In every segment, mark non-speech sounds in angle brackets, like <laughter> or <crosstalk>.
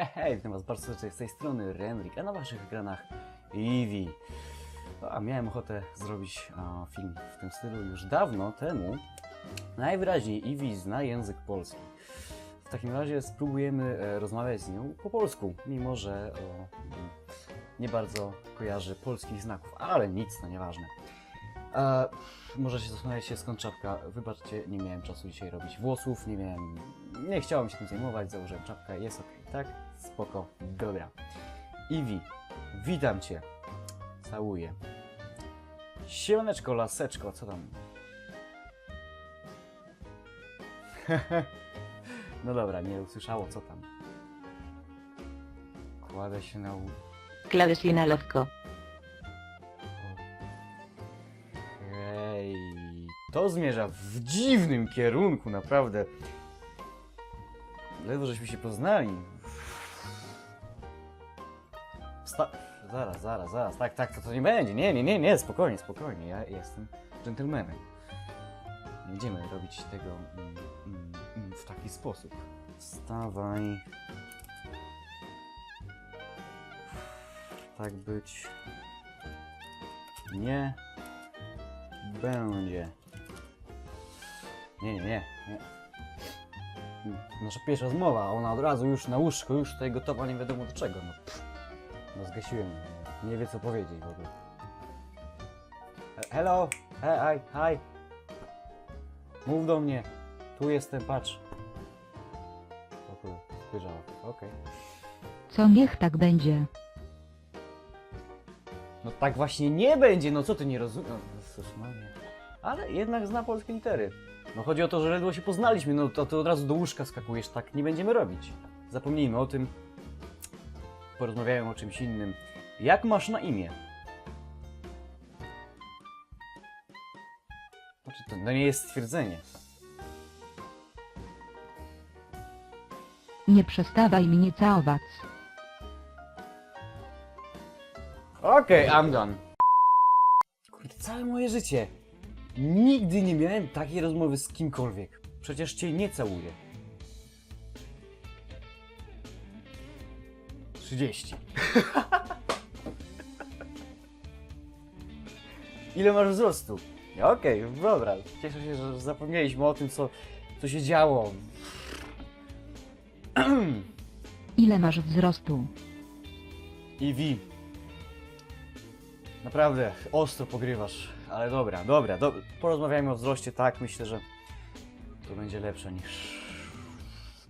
Hej, witam was bardzo serdecznie z tej strony Renrik, a na waszych ekranach Eevee. A miałem ochotę zrobić a, film w tym stylu już dawno temu. Najwyraźniej Eevee zna język polski. W takim razie spróbujemy e, rozmawiać z nią po polsku, mimo że o, nie bardzo kojarzy polskich znaków, ale nic, no nieważne. E, może się zastanawiać się skąd czapka. Wybaczcie, nie miałem czasu dzisiaj robić włosów, nie miałem. Nie chciałem się tym zajmować, założyłem czapkę, jest ok, tak? Spoko, dobra. Iwi, witam cię. Całuję. Siemaneczko, laseczko, co tam? <laughs> no dobra, nie usłyszało, co tam. Kładę się na łóżko. Klawesyna lotko. Okej, to zmierza w dziwnym kierunku, naprawdę. Ledwo żeśmy się poznali. Zaraz, zaraz, zaraz. Tak, tak, to, to nie będzie. Nie, nie, nie, nie, spokojnie, spokojnie. Ja jestem dżentelmenem. Nie będziemy robić tego mm, mm, mm, w taki sposób. Wstawaj. Tak być. Nie będzie. Nie, nie, nie. nie. Nasza pierwsza rozmowa, ona od razu już na łóżko, już tutaj gotowa nie wiadomo do czego. No. No zgasiłem. Nie wie co powiedzieć w ogóle. E, Hello! Hej, hi, hi! Mów do mnie. Tu jestem, patrz. Spojrzała. Okej. Co niech tak będzie. No tak właśnie nie będzie, no co ty nie rozumiesz? No, no nie. Ale jednak zna polskie litery. No chodzi o to, że ledwo się poznaliśmy, no to ty od razu do łóżka skakujesz, tak nie będziemy robić. Zapomnijmy o tym. Porozmawiajmy o czymś innym. Jak masz na imię? Znaczy, to, to nie jest stwierdzenie. Nie przestawaj mnie całować. Okej, I'm done. Kurde, całe moje życie. Nigdy nie miałem takiej rozmowy z kimkolwiek. Przecież cię nie całuję. 30. <laughs> Ile masz wzrostu? Okej, dobra. Cieszę się, że zapomnieliśmy o tym, co, co się działo. <clears throat> Ile masz wzrostu? I Wi. Naprawdę, ostro pogrywasz. Ale dobra, dobra, dobra. Porozmawiajmy o wzroście, tak. Myślę, że to będzie lepsze niż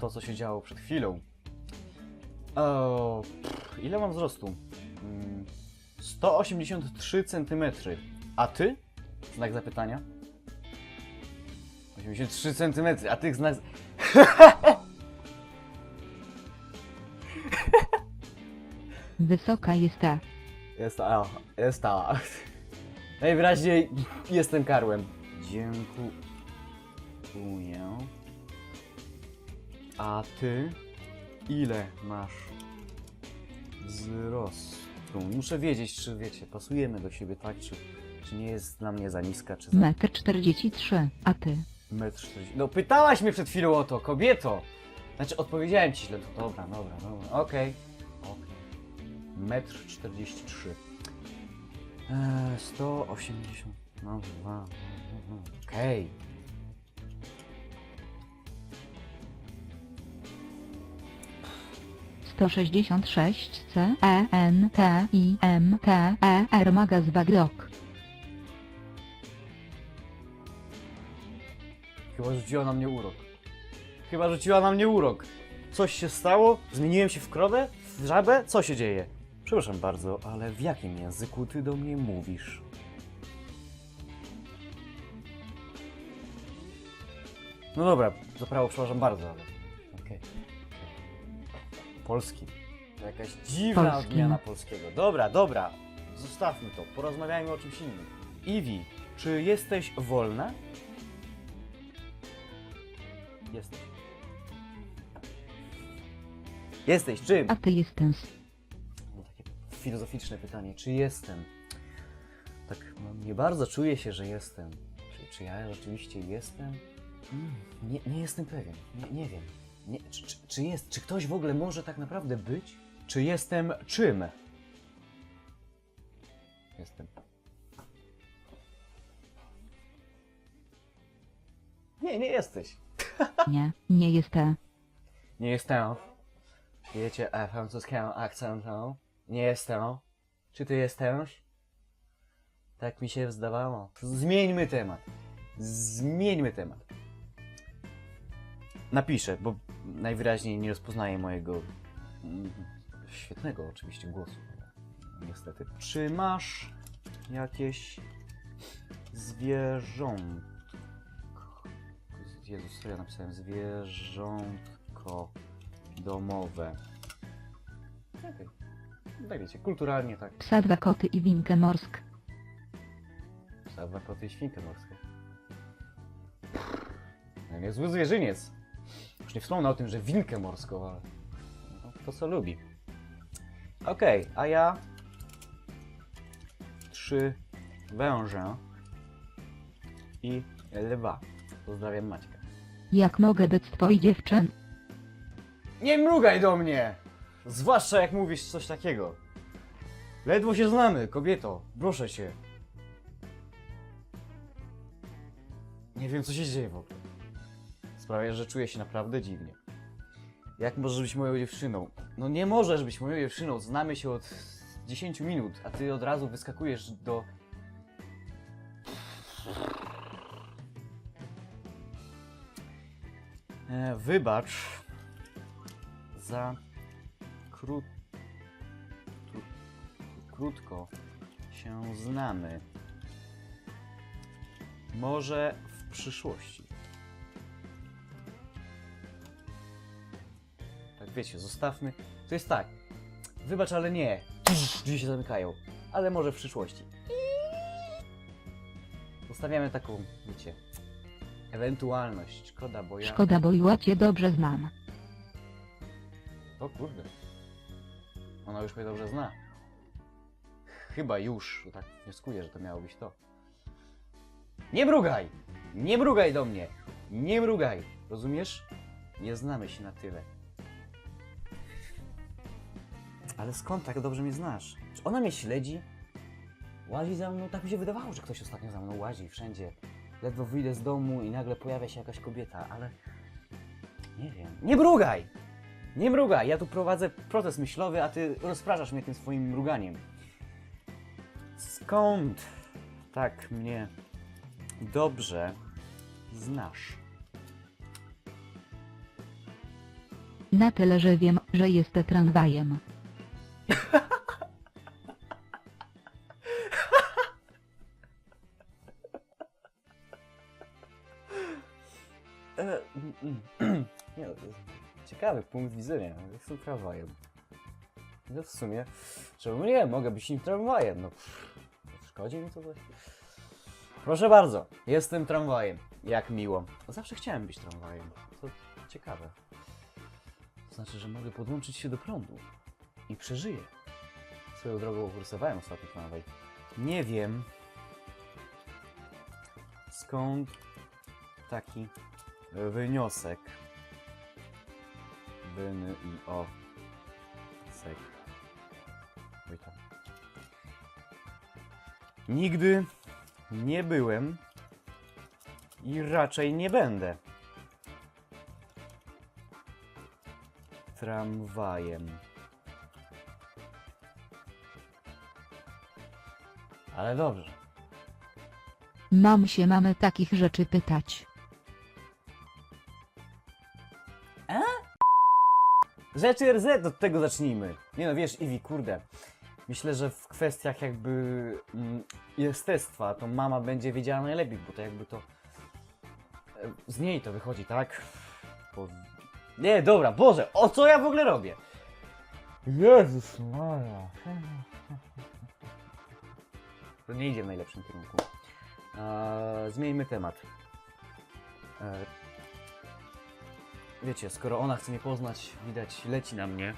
to, co się działo przed chwilą. O, pff, ile mam wzrostu? Mm, 183 cm. A ty? Znak zapytania. 83 cm, a ty znak... <laughs> Wysoka jest ta. Jest ta, jest ta. <laughs> Najwyraźniej jestem karłem. Dziękuję. A ty Ile masz wzrostu? Muszę wiedzieć, czy wiecie, pasujemy do siebie, tak? Czy, czy nie jest dla mnie za niska, czy za... Metr 43, a ty? Metr 40. No pytałaś mnie przed chwilą o to, kobieto! Znaczy odpowiedziałem ci źle, no to dobra, dobra, dobra, okej. Okay. okay. Metr 43. Eee, 180, no dwa, okej. Okay. 166 C E N T I M T E R Magaz Chyba rzuciła na mnie urok. Chyba rzuciła na mnie urok. Coś się stało? Zmieniłem się w krowę? W żabę? Co się dzieje? Przepraszam bardzo, ale w jakim języku ty do mnie mówisz? No dobra, za prawo przepraszam bardzo, ale Polski. To jakaś dziwna Polski. odmiana polskiego. Dobra, dobra. Zostawmy to. Porozmawiajmy o czymś innym. Iwi, czy jesteś wolna? Jesteś. Jesteś czym? A ty jestem. No, takie filozoficzne pytanie. Czy jestem? Tak, no, nie bardzo czuję się, że jestem. Czy, czy ja rzeczywiście jestem? Mm, nie, nie jestem pewien. Nie, nie wiem. Nie, czy, czy, czy jest, czy ktoś w ogóle może tak naprawdę być? Czy jestem czym? Jestem. Nie, nie jesteś. <laughs> Nie, nie jestem. Nie jestem. Wiecie, e, francuskim akcentem. Nie jestem. Czy ty jesteś? Tak mi się zdawało. Zmieńmy temat. Zmieńmy temat. Napiszę, bo najwyraźniej nie rozpoznaję mojego świetnego oczywiście głosu. Niestety. Czy masz jakieś zwierzątko? Jezus, co ja napisałem? Zwierzątko domowe. Okej. Tak wiecie, kulturalnie tak. Psa dwa koty i winkę morsk. Psa, dwa koty i świnkę morskie. No, Niezły zwierzyniec. Już nie wspomnę o tym, że wilkę morską, ale no, to co lubi. Okej, a ja trzy węże i lwa. Pozdrawiam Maćka. Jak mogę być twojej dziewczyn? Nie mrugaj do mnie! Zwłaszcza jak mówisz coś takiego. Ledwo się znamy, kobieto. Proszę cię. Nie wiem, co się dzieje w ogóle. Sprawia, że czuję się naprawdę dziwnie. Jak możesz być moją dziewczyną? No nie możesz być moją dziewczyną. Znamy się od 10 minut, a ty od razu wyskakujesz do... E, wybacz za krótko się znamy. Może w przyszłości. Wiecie, zostawmy. To jest tak. Wybacz, ale nie. Drzwi się zamykają. Ale może w przyszłości. Zostawiamy taką, wiecie, ewentualność. Szkoda, bo ja... Szkoda, bo ja cię dobrze znam. O kurde. Ona już mnie dobrze zna. Chyba już, tak wnioskuję, że to miało być to. Nie mrugaj! Nie mrugaj do mnie! Nie mrugaj! Rozumiesz? Nie znamy się na tyle. Ale skąd tak dobrze mnie znasz? Czy ona mnie śledzi? Łazi za mną? Tak mi się wydawało, że ktoś ostatnio za mną łazi wszędzie. Ledwo wyjdę z domu i nagle pojawia się jakaś kobieta, ale... Nie wiem. Nie mrugaj! Nie mrugaj, ja tu prowadzę proces myślowy, a ty rozpraszasz mnie tym swoim mruganiem. Skąd tak mnie dobrze znasz? Na tyle, że wiem, że jestem tramwajem. E. Nie, no, to jest ciekawy punkt widzenia. Jestem tramwajem. No w sumie, czemu nie? Mogę być nim tramwajem. No, pff, szkodzi mi to coś? Proszę bardzo, jestem tramwajem. Jak miło. Zawsze chciałem być tramwajem. To ciekawe. To znaczy, że mogę podłączyć się do prądu i przeżyję. Swoją drogą kursowałem ostatnio tramwaj. Nie wiem, skąd taki wyniosek. Wyny i o. Sek. Oj tam. Nigdy nie byłem i raczej nie będę tramwajem. Ale dobrze. Mam się mamy takich rzeczy pytać. Rzeczy RZ, od tego zacznijmy. Nie no, wiesz, Iwi, kurde. Myślę, że w kwestiach jakby mm, jestestwa to mama będzie wiedziała najlepiej, bo to jakby to... e, Z niej to wychodzi, tak? Bo... Nie, dobra, Boże, o co ja w ogóle robię? Jezus Maria. To nie idzie w najlepszym kierunku. Eee, zmieńmy temat. Eee, wiecie, skoro ona chce mnie poznać, widać, leci na mnie.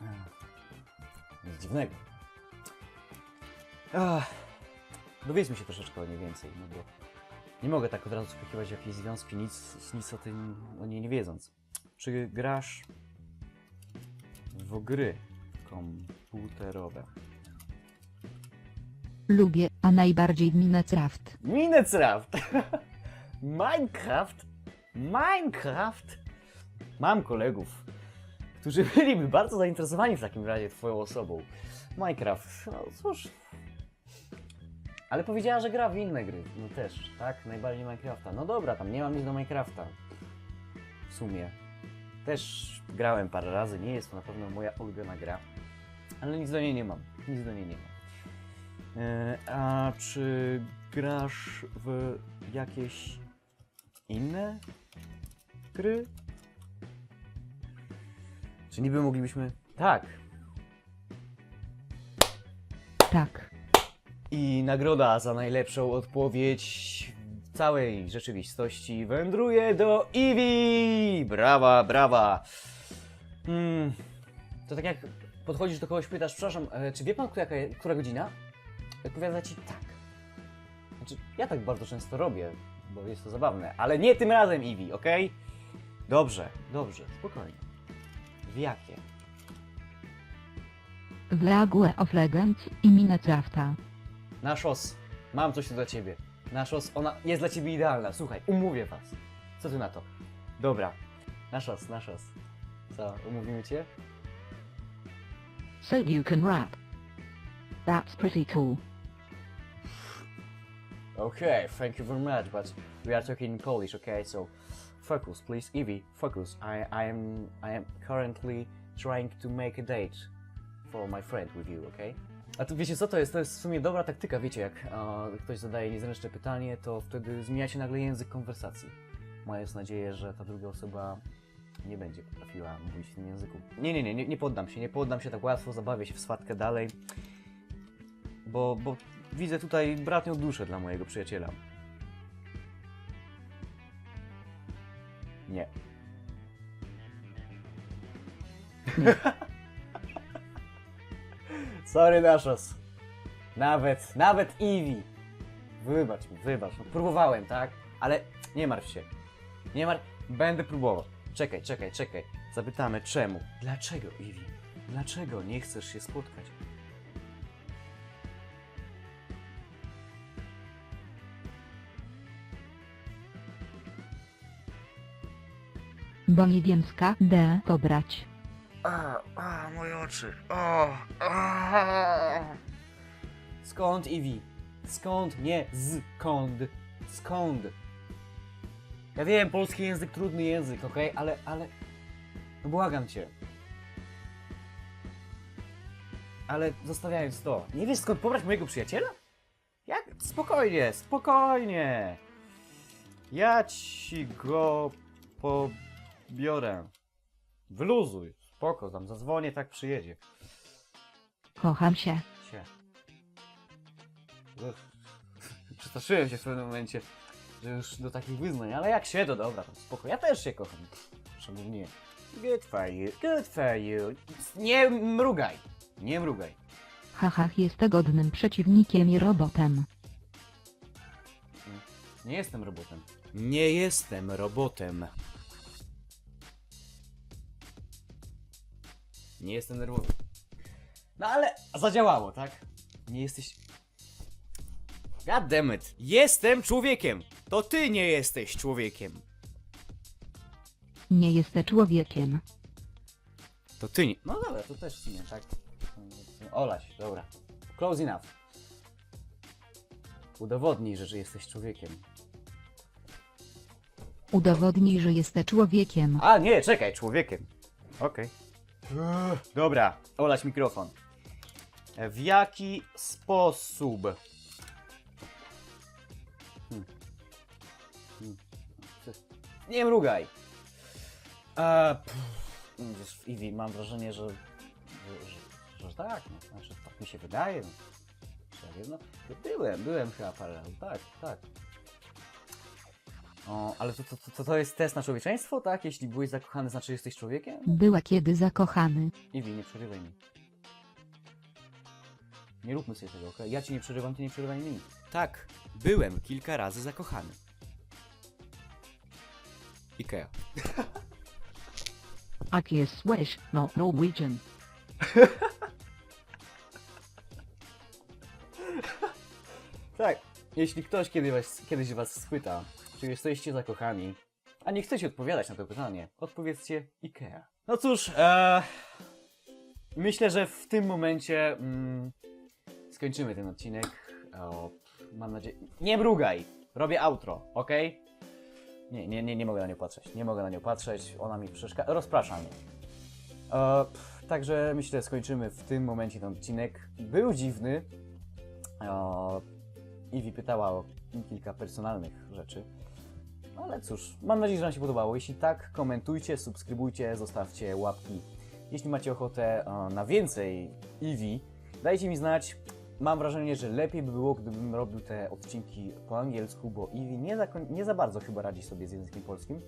Eee, Nic dziwnego. Ach, dowiedzmy się troszeczkę o niej więcej, no bo nie mogę tak od razu skakiwać w jakieś związki, nic, nic o tym o niej nie wiedząc. Czy grasz w gry komputerowe? Lubię, a najbardziej Minecraft. Minecraft! <laughs> Minecraft! Minecraft! Mam kolegów, którzy byliby bardzo zainteresowani w takim razie twoją osobą. Minecraft, no cóż. Ale powiedziała, że gra w inne gry. No też, tak? Najbardziej Minecrafta. No dobra, tam nie mam nic do Minecrafta. W sumie. Też grałem parę razy, nie jest to na pewno moja ulubiona gra. Ale nic do niej nie mam. Nic do niej nie mam. E, a czy grasz w jakieś inne gry? Czy niby moglibyśmy. Tak. Tak. I nagroda za najlepszą odpowiedź w całej rzeczywistości wędruje do Iwi! Brawa, brawa! Hmm, to tak jak podchodzisz do kogoś, pytasz, przepraszam, e, czy wie pan, która, która godzina? Odpowiada ci tak. Znaczy, ja tak bardzo często robię, bo jest to zabawne, ale nie tym razem, Iwi, ok? Dobrze, dobrze, spokojnie. W jakie? W League of Legends i Minecrafta. Naszos, mam coś tu dla ciebie. Naszos, ona jest dla ciebie idealna. Słuchaj, umówię was. Co ty na to? Dobra. Naszos, naszos. Co, umówimy cię? So you can rap. That's pretty cool. Okay, thank you very much, but we are talking in Polish, okay? So focus, please, Evie, focus. I, I am I am currently trying to make a date for my friend with you, okay? A tu wiecie co to jest? To jest w sumie dobra taktyka, wiecie, jak e, ktoś zadaje niezręczne pytanie, to wtedy zmienia się nagle język konwersacji. Mając nadzieję, że ta druga osoba nie będzie potrafiła mówić w tym języku. Nie, nie, nie, nie, nie poddam się, nie poddam się tak łatwo, zabawię się w swatkę dalej. Bo, bo widzę tutaj bratnią duszę dla mojego przyjaciela. Nie. <laughs> Sorry, Naszos. Nawet, nawet Eevee. Wybacz mi, wybacz. No, próbowałem, tak? Ale nie martw się. Nie martw, będę próbował. Czekaj, czekaj, czekaj. Zapytamy czemu. Dlaczego, Eevee? Dlaczego nie chcesz się spotkać? Bo niebiemska D pobrać. A, a, moje oczy. O, a. Skąd, Iwi? Skąd? Nie, skąd. Skąd? Ja wiem, polski język, trudny język, okej? Ale, ale... No błagam cię. Ale zostawiając to, nie wiesz skąd pobrać mojego przyjaciela? Jak? Spokojnie, spokojnie. Ja ci go pobiorę. Wyluzuj. Spoko, tam zadzwonię, tak przyjedzie. Kocham się. Się. Uch. Przestraszyłem się w pewnym momencie, że już do takich wyznań, ale jak się, to dobra, to spoko. Ja też się kocham. Szanownie. Good for you, good for you. Nie mrugaj. Nie mrugaj. Haha, jest godnym przeciwnikiem i robotem. Nie jestem robotem. Nie jestem robotem. Nie jestem nerwowy. No ale zadziałało, tak? Nie jesteś... God damn it. Jestem człowiekiem. To ty nie jesteś człowiekiem. Nie jestem człowiekiem. To ty nie... No dobra, to też w sumie, tak? Olać, dobra. Close enough. Udowodnij, że, że jesteś człowiekiem. Udowodnij, że jestem człowiekiem. A, nie, czekaj, człowiekiem. Okej. Dobra, olać mikrofon. W jaki sposób? Hmm. Hmm. Nie mrugaj. E, Iwi, mam wrażenie, że, że, że, że tak, no, znaczy, tak mi się wydaje. No. No, byłem, byłem chyba parę razy, tak, tak. O, ale to, to, to, to jest test na człowieczeństwo, tak? Jeśli byłeś zakochany, znaczy jesteś człowiekiem? Była kiedy zakochany. Iwi, nie przerywaj mi. Nie róbmy sobie tego, okej? Ja ci nie przerywam, ty nie przerywaj mi. Tak, byłem kilka razy zakochany. Ikea. Aki is Swiss, not Norwegian. Tak, jeśli ktoś kiedy was, kiedyś was schwyta, czy jesteście zakochani, a nie chcecie odpowiadać na to pytanie, odpowiedzcie IKEA. No cóż, e, myślę, że w tym momencie mm, skończymy ten odcinek. O, mam nadzieję... Nie mrugaj! Robię outro, ok? Nie, nie, nie, nie mogę na nią patrzeć. Nie mogę na nią patrzeć, ona mi przeszkadza. Rozpraszam. E, pff, także myślę, skończymy w tym momencie ten odcinek. Był dziwny. E, Iwi pytała o kilka personalnych rzeczy. Ale cóż, mam nadzieję, że Wam się podobało. Jeśli tak, komentujcie, subskrybujcie, zostawcie łapki. Jeśli macie ochotę e, na więcej Iwi, dajcie mi znać. Mam wrażenie, że lepiej by było, gdybym robił te odcinki po angielsku, bo Iwi nie za, nie za bardzo chyba radzi sobie z językiem polskim.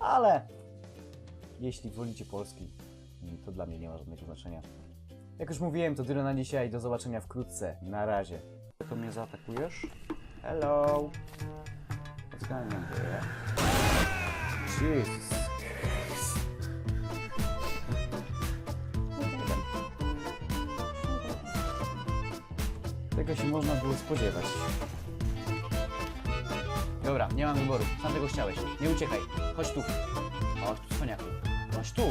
Ale jeśli wolicie polski, to dla mnie nie ma żadnego znaczenia. Jak już mówiłem, to tyle na dzisiaj. Do zobaczenia wkrótce. Na razie. To mnie zaatakujesz? Hello. There? Jesus. Tego się można było spodziewać. Dobra, nie mam wyboru. Sam tego chciałeś. Nie uciekaj. Chodź tu. Chodź tu, cwaniaku. Chodź tu.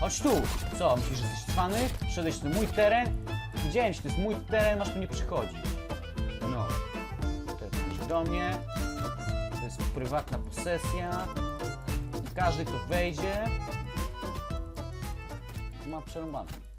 Chodź tu. Co, myślisz, że jesteś cwany? Wszedłeś na mój teren? Widziałem się, to jest mój teren, masz tu nie przychodzić. No. To do mnie. Jest prywatna posesja. Każdy, kto wejdzie, ma przerąbane.